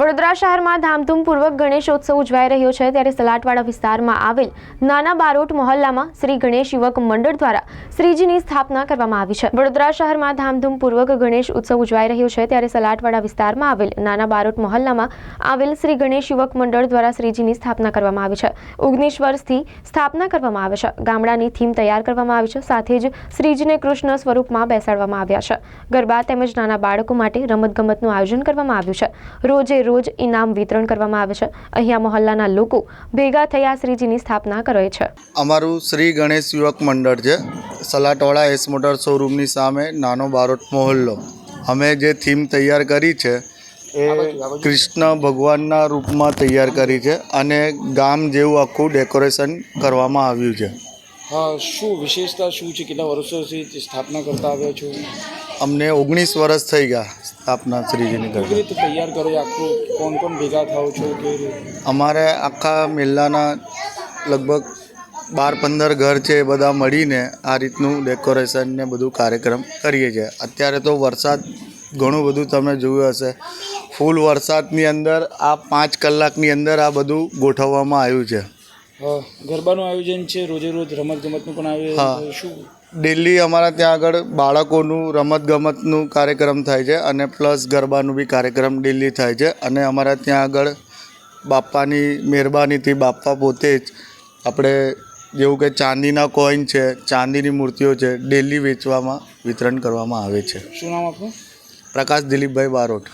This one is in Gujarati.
વડોદરા શહેરમાં ધામધૂમપૂર્વક ગણેશોત્સવ ઉજવાઈ રહ્યો છે. ત્યારે સલાટવાડા વિસ્તારમાં આવેલ નાના બારોટ મહોલ્લામાં શ્રી ગણેશ યુવક મંડળ દ્વારા શ્રીજીની સ્થાપના કરવામાં આવી છે. વડોદરા શહેરમાં ધામધૂમપૂર્વક ગણેશ ઉત્સવ ઉજવાઈ રહ્યો છે. ત્યારે સલાટવાડા વિસ્તારમાં આવેલ નાના બારોટ મહોલ્લામાં આવેલ શ્રી ગણેશ યુવક મંડળ દ્વારા શ્રીજીની સ્થાપના કરવામાં આવી છે. ઓગણીસ વર્ષથી સ્થાપના કરવામાં આવે છે. ગામડાની થીમ તૈયાર કરવામાં આવી છે. સાથે જ શ્રીજીને કૃષ્ણ સ્વરૂપમાં બેસાડવામાં આવ્યા છે. ગરબા તેમજ નાના બાળકો માટે રમતગમતનું આયોજન કરવામાં આવ્યું છે. રોજે રોજ ઇનામ વિતરણ કરવામાં આવે છે. અહીંયા મહોલ્લાના લોકો ભેગા થયા શ્રીજીની સ્થાપના કરે છે. અમારું શ્રી ગણેશ યુવક મંડળ છે. સલાટવાળા એસ મોટર શોરૂમની સામે નાનો બારોટ મહોલ્લો. અમે જે થીમ તૈયાર કરી છે એ કૃષ્ણ ભગવાનના રૂપમાં તૈયાર કરી છે અને ગામ જેવું આખું ડેકોરેશન કરવામાં આવ્યું છે. હા શું વિશેષતા શું છે? કેટલા વર્ષોથી સ્થાપના કરતા આવ્યા છો? અમને ઓગણીસ વર્ષ થઈ ગયા સ્થાપના શ્રીજીની કરતા તૈયાર કરો આખું? કોણ કોણ ભેગા થાવ છો? કે અમારે આખા મેલ્લાના લગભગ બાર પંદર ઘર છે એ બધા મળીને આ રીતનું ડેકોરેશન ને બધું કાર્યક્રમ કરીએ છીએ. અત્યારે તો વરસાદ ઘણું બધું તમે જોયું હશે. ફૂલ વરસાદની અંદર આ પાંચ કલાકની અંદર આ બધું ગોઠવવામાં આવ્યું છે. ગરબાનું આયોજન છે રોજે રોજ રમત ગમતનું પણ હા. આયોજન શું ડેલી અમારા ત્યાં આગળ બાળકોનું રમતગમતનું કાર્યક્રમ થાય છે અને પ્લસ ગરબાનું બી કાર્યક્રમ ડેલી થાય છે અને અમારા ત્યાં આગળ બાપાની મહેરબાનીથી બાપા પોતે જ આપણે જેવું કે ચાંદીના કોઈન છે ચાંદીની મૂર્તિઓ છે ડેલી વેચવામાં વિતરણ કરવામાં આવે છે. શું નામ આપણું પ્રકાશ દિલીપભાઈ બારોટ.